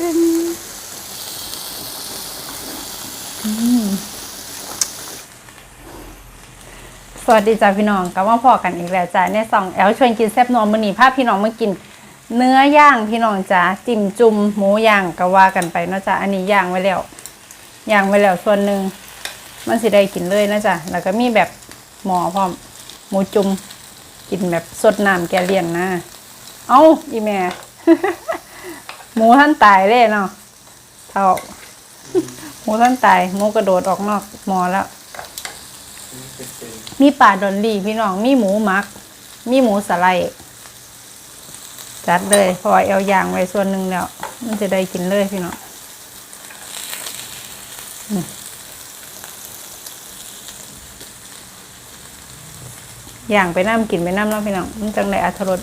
สวัสดีจ้าพี่น้องกลับมาพอกันอีกแล้วจ้าในสองแอลชวนกินแซ่บนวลมื้อนี้พาพพี่น้องมากิน เนื้อย่างพี่น้องจ้าจิ้มจุ่มหมูย่างก็ว่ากันไปเนาะจ้าอันนี้ย่างไว้แล้วย่างไว้แล้วส่วนหนึ่งมันสิได้กินเลยนะจ้ะแล้วก็มีแบบหมอพร้อมหมูจุ่มกินแบบสดน้ำแกเลียงนะ เอ้าอีแม่ หมูท่านตายเลยเนาะเท่าหมูท่านตายหมูกระโดดออกนอกหมอแล้ว มีปลาดอนลี่พี่น้อง มีหมูหมัก มีหมูสไลด์จัดเลยพอเอายางไว้ส่วนหนึ่งแล้ว มันจะได้กินเลยพี่น้องอย่างไปน้ำกินไปน้ำแล้วพี่น้องมันจังไดอัธรส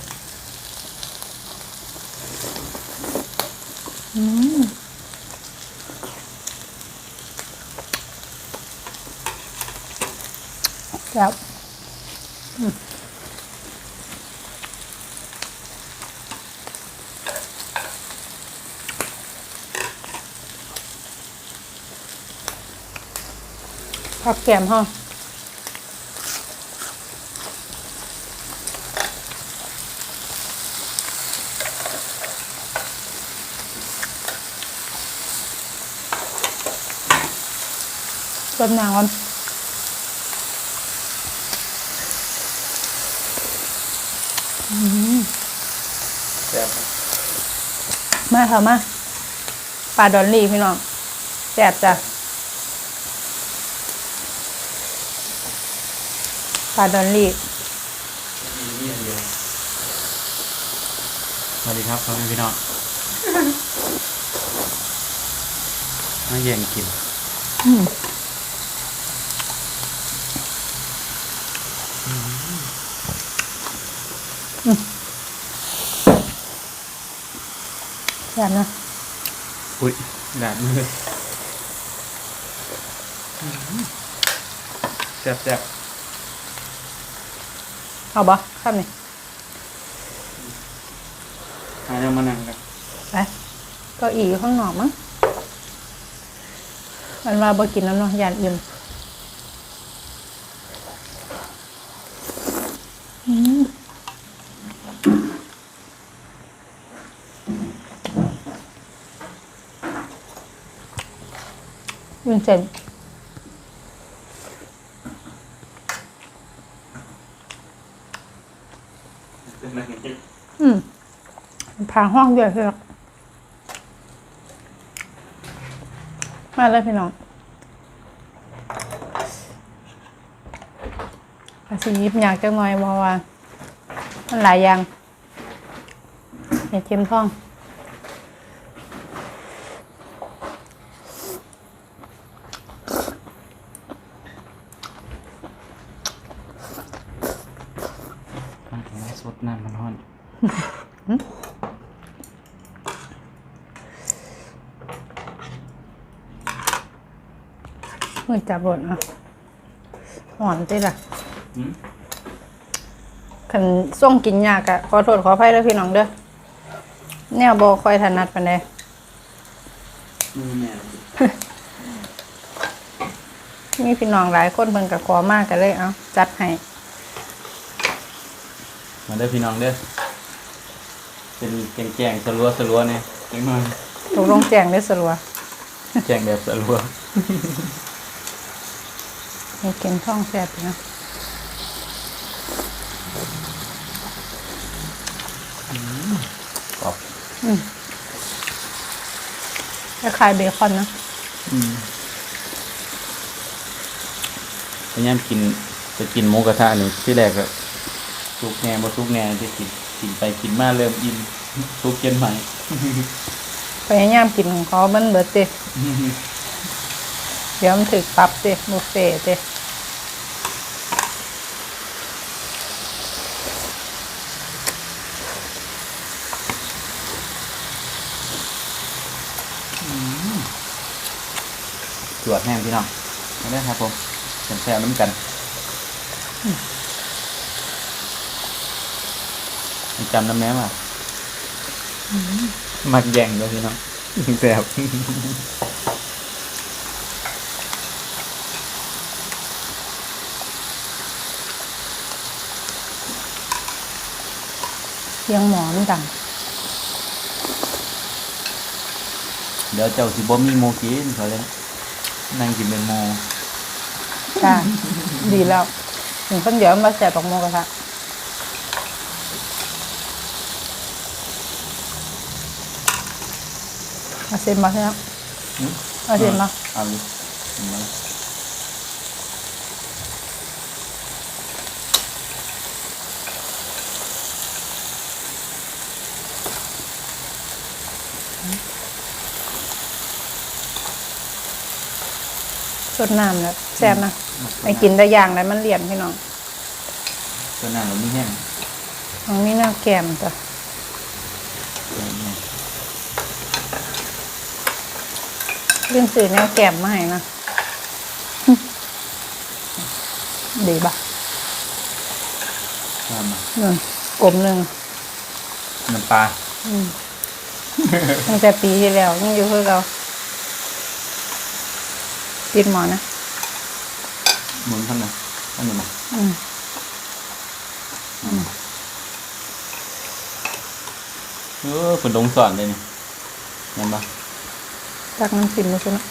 ครับผักแกมห้องต้มน้ำก่อน แซ่บมาค่ะมาปลาดอลลี่พี่น้องแซ่บจ้ะปลาดอลลี่สวัสดีครับพ่อแม่พี่น้องมาเย็นกิน อืม แซ่บนะอุ้ยดาดมือแซ่บแซ่บเอาบ่ครับนี่หาแนวมานั่งกันไปเก็อีอยู่ข้างนอกมั้งมันว่าบ่กินน้ำเนาะยานอิ่ม วุ้นเส้นอืมพาห้องเดียวเถอะมาเลยพี่น้องภาษียิบอยากจังหน่อยเพราะว่ามันหลายอย่างเห็ดเทียมท่อง มาถึง สดน้ำมันร้อนมือจับบดอะหอนติล่ะหืมคันส่งกินยากอะขอโทษขออภัยด้วยพี่น้องเด้อแนวบอคอยถนัดปานใดมือแม่มีพี่น้องหลายคนเพิ่นก็ขอมากกันเลย เอาจัดให้ มาเด้อพี่น้องเด้อเป็นแกงแกงๆสลัวสลัวเนี่ยเล็กน้อยตกลงแจงได้อสลัวแกงแบบสลัวให้กินท่องแซ่บอยู่นะกรอบคล้ายๆเบคอนนะพยายามกินจะกินหมูกระทะนี่ที่แรกก็ ทุกแง่บ่ทุกแง่จะกินกินไปกินมาเริ่มอิ่มทุกเย็นใหม่ พยายามกินของเขามันเบิดเตเดี๋ยวมันถึกปรับเตบุฟเฟ่ต์เตตรวจแห้งพี่น้องมาได้ครับผมเป็นแซวน้ำกัน จำน้ำแม่ว่ามักแย่งด้วยพี่น้องแซ่บเสียงหมอมันดังเดี๋ยวเจ้าสิบ่มีโมกินเขาเลยนั่งกินเป็นโมจ้าดีแล้วถึงคนเดียวมาแสบปากโมกระทะ เอาเส้นมาใช่ไหมหึเอาเส้นมาเอาเลยเอามาเลยสดน้ำแล้วแซ่บนะไอ้กินได้อย่างไรมันเหลี่ยมพี่น้องตัวหน้าเราไม่แห้งน้องมีหน้าแกมจ้ะ ตัวนี้ เรื่องสื่อแนวแกมมาให้นะดีปะตามมาหนึ่งกลมหนึ่งน้ำปลาอืมตั้งแต่ปีที่แล้วยังอยู่เพื่อเราปิดหมอนะหมุนท่านนะท่านหนึ่งมาอืมเออฝนลงสอนเลยนี่เห็นปะ ตักน้ำจิ้มมาสินะ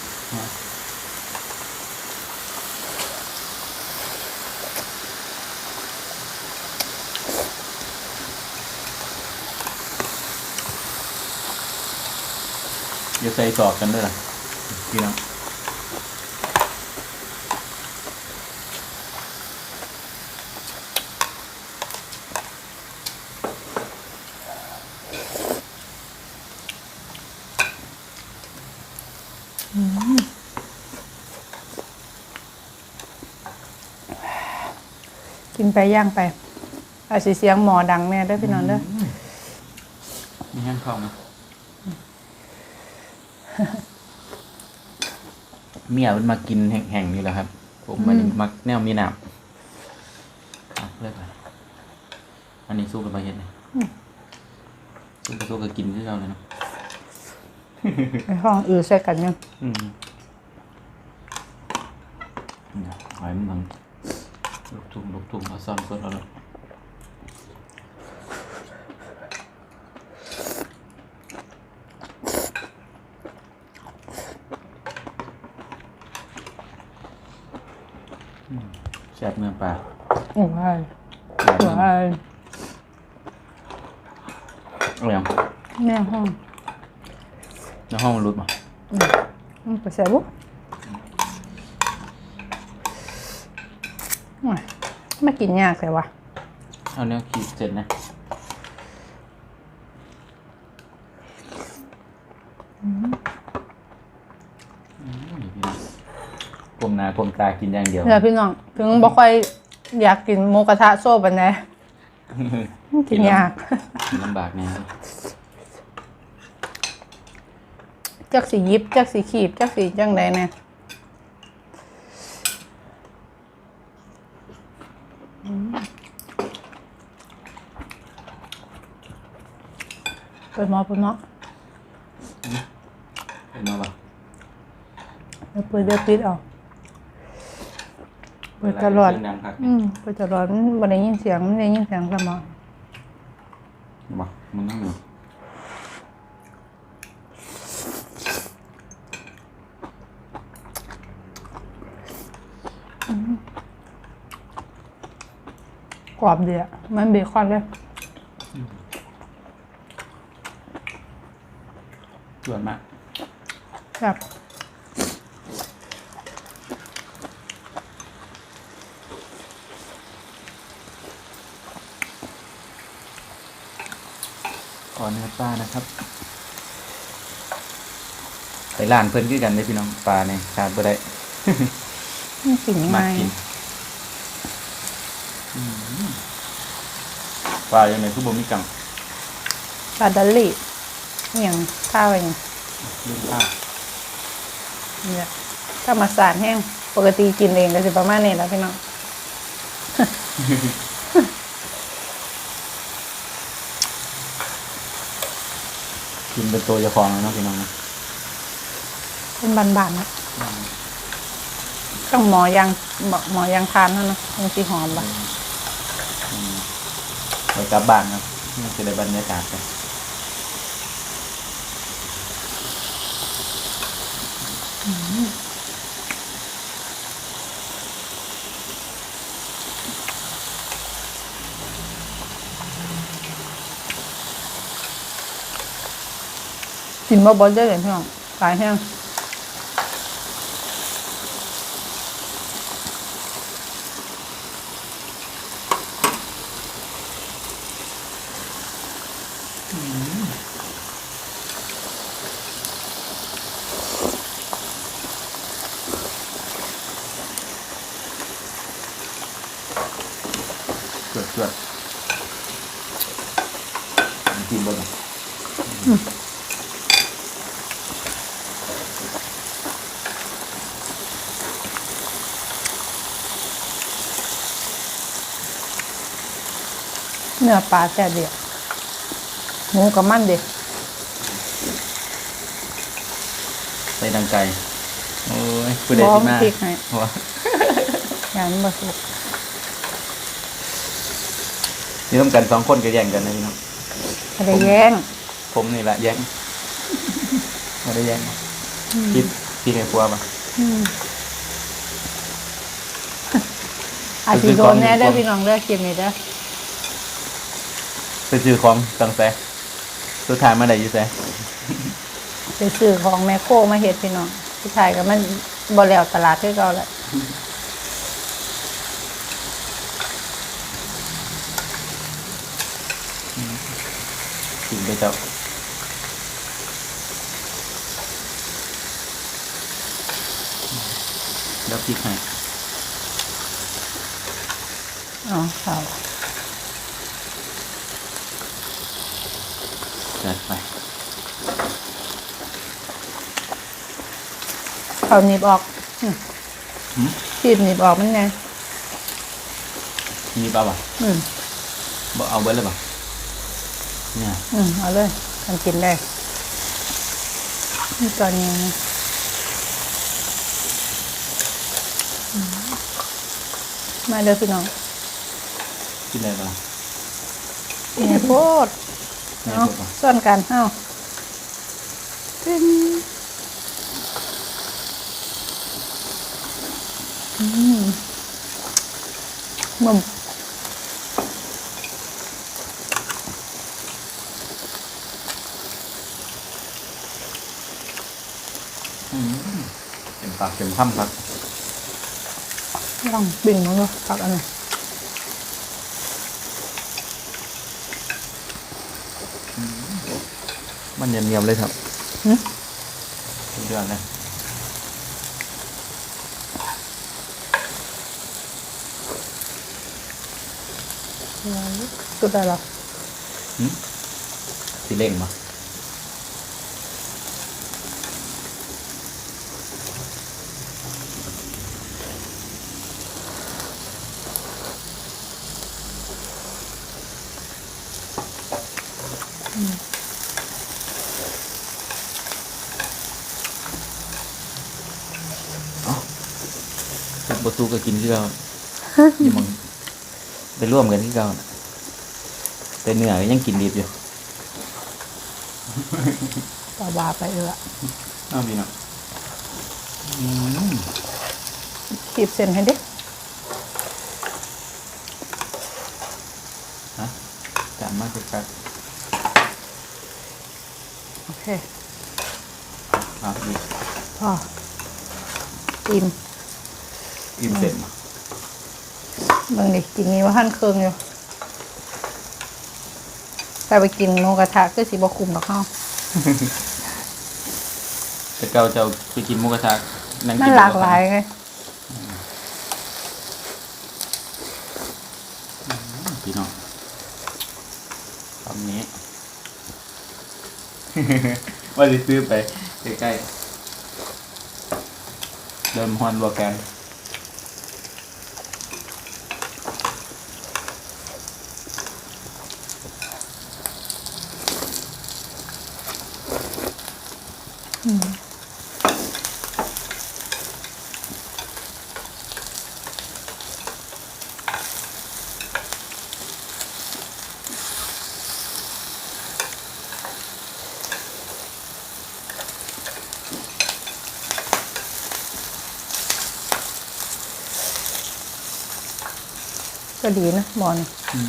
อย่าใส่ตอกกันด้วยล่ะพี่น้อง ไปย่างไปอาจสิเสียงหมอดังแน่เด้อพี่น้องเด้อมีแห้งเข้ามาเมียมันมากินแห้งๆนี่แหละครับ ผมมันมักแนวมีหนามครับเลิกไปอันนี้สู้กับมาเห็ดเลยสู้กับสู้กับกินที่เราเลยเนาะไอห้องอือใส่กันยังอืมเนี่ยหอยมัน ลูกทุ่งลูกทุ่งเอาซ่อนก้นเราแล้วอืมแซ่บเนื้อปลาโอ้ยอยากโอ้กินยเอาอย่างแม่ห้องแล้วห้องมันรุดมาอืมไปใส่บุโอ้ย ไม่กินยากแต่ว่าเอาเนี้ยขีดเสร็จนะอืมนี่พี่น้องกลมหนากลมตากินอย่างเดียวเดี๋ยวพี่น้อง ถึงบ่ค่อยอยากกินหมูกระทะโซ่ปันแน่กินยากกินลำบากแน่จักสียิบจักสีขีบจักสีจังใดเนี่ย เปิดหมอเปิดหมอเห็นไหมปะเดี๋ยวเปิดเดี๋ยวปิดเอาเปิดตลอด เสียงดังครับอืมเปิดตลอดมันบ่ได้ยินเสียงมันได้ยินเสียงสมองเห็นปะมึงนั่งอยู่กรอบดีอะมันเบคอนเลย ส่วนมากครับขอเนื้อปลานะครับ ไปร้านเพิ่นคือกันได้พี่น้องปลาเนี่ยขาดบ่ได้มันกินมาง่ายกินอืมปลาอย่างไรคือบ่มีกังปลาดัลลี่ อหย่างข้าวอหย่างลืมข้าวเนี่ยถ้ามาสารแห้งปกติกินเองก็จะประมาณนี้แหล้วพี่น้องกินเป็นตัวเจ้าของแล้วเนาะพี่น้องนะเป็นบานๆนะต้องหมอยางหมอยางทานนั่นนะมันสีหอมบ่ไปกลับบ้านครับนี่จะได้บรรยากาศกัน กินบ่บ่ได้เลยพี่น้องหลายแห้งเกิดเกิดกินบ่เนี่ เนื้อปลาแซ่บเดียวหมูกับมันเด็กใส่ดังไก่โอ้ยผู้ใดพร้อที่มมาพริกให้ว้างานบ่สุกนี่ต้องกันสองคนก็แย่งกันนะพี่น้องไม่ได้แย่ง ผมนี่แหละแย่งไม่ได้แย่งพี่พี่ในครัวปะอาจสิโดนแน่เด้อพี่น้องเด้อเกมนี้เด้อ ไปซื้อของตังแซสุดท้ายมาได้อยูแซไปซื้อของแมคโครมาเฮ็ดพี่น้องสุดท้ายก็มันบ่แล้วตลาดคือเก่าแหละกินไปเจ้าแล้วพริกให้อ๋อค่ะ จัดไปเขาหนีบออกอืมหืมขีบหนีบออกมันไงมีเปล่าวะอืมบ่เอาเบิร์ดเลยปะเนี่ยอืมเอาเลยทำกินได้นี่ตอนนี้นะอืมมาเด้อพี่น้องกินอะไรปะเนี่ยโพด เนี่ยเอาพวกปะส่วนกันเอาเป็นอืมมึมอืมเต็มปากเต็มคำครับลองบิ่งมันดูผักอันไหน มันเนียมๆเลยครับหึสุดยอดเลยสุดได้หรอหึสีเล่งปะปร ตูก็กินที่เราอยู่มังไปร่วมกันที่เราน่ะแต่เนื้อก็ยังกินดิบอยู่ปลาบาไปเออเอาพี่เนาะขีบเส้นให้ดิฮะจานมากครับโอเคอะนี่พออิ่ม อิ่มเสร็จมาเบางดิกินนี้ว่าหั่นเครื่องอยู่แต่ไปกินหมูกระทะก็สิบ่คุมดอกเฮาแต่เกาจะไปกินหมุกระทะนั่งมันกิหลากหลายไงพี่น้องตอนนี้ ว่าจะซื้อไปใกล้ๆเดิมฮอนบัวแกน ก็ดีนะหมอน อืม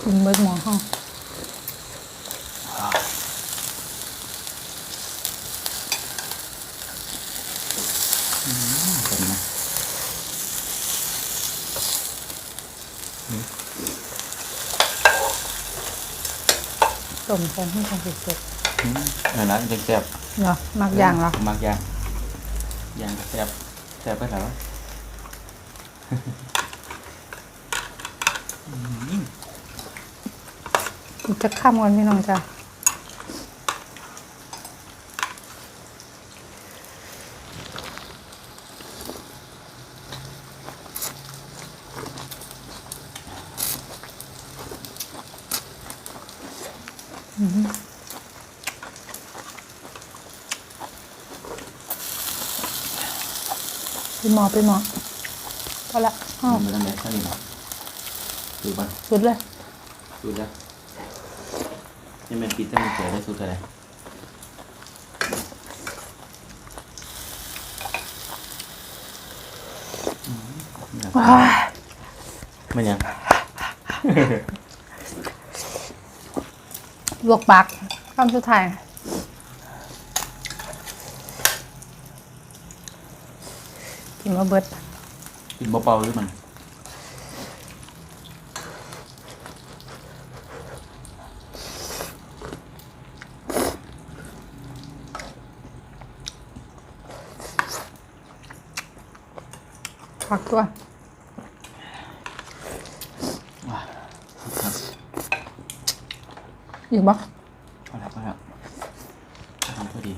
กินเบิดหมอห้อง เห็นไหม ต้มแซ่บให้กันสุดอืมนั่นละจังแซ่บๆเนาะมักอย่างเหรอมักย่างย่างก็แซ่บแซ่บไปแล้ว อีกจะข้ามกันพี่น้องจ้ะ ไปหมอไปหมอพอละอ้าวมันเป็นอะไรท่านี่หรอดูป่ะสุดเลยดูแล้วนี่มันปิดถ้ามันเสียได้สุดอะไรอืมเนี่ยว้ายมันยังลวกปากคำสุดท้ายกิน มาเบิดกินเบาๆหรือมันผักตัวว้าครับอีกบ่พอแล้วพอแล้วทำพอดี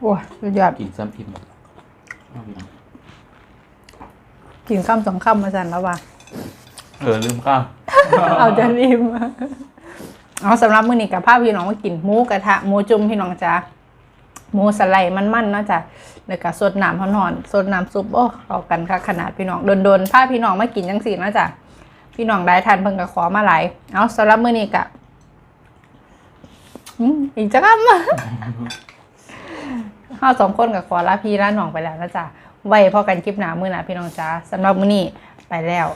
โอ้ย สุดยอดกินซ้ำพิมพ์เอาไปหน่อยกินข้ามสองคำมาสั่นแล้วว่ะ เออลืมข้าวเอาจะรีบมาเอาสำหรับมื้อนี้กับภาพพี่น้องมากินหมูกระทะหมูจุ่มพี่น้องจ้าหมูสไลด์มันๆเนาะจ้ะแล้วก็สดน้ำร้อนๆสดน้ำซุปโอ้เข้ากันค่ะขนาดพี่น้องโดนๆภาพพี่น้องมากินจังสี่เนาะจ้ะพี่น้องได้ทานเพิ่งก็ขอมาหลายเอาสำหรับมื้อนี้กะอืมอีกจักคำ ห้าสองคนกับขอลาพี่ลาน้องไปแล้วนะจ๊ะไว้พอกันคลิปหนามื้อหนาพี่น้องจ้าสำหรับมื้อนี้ไปแล้ว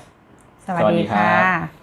สวัสดีค่ะ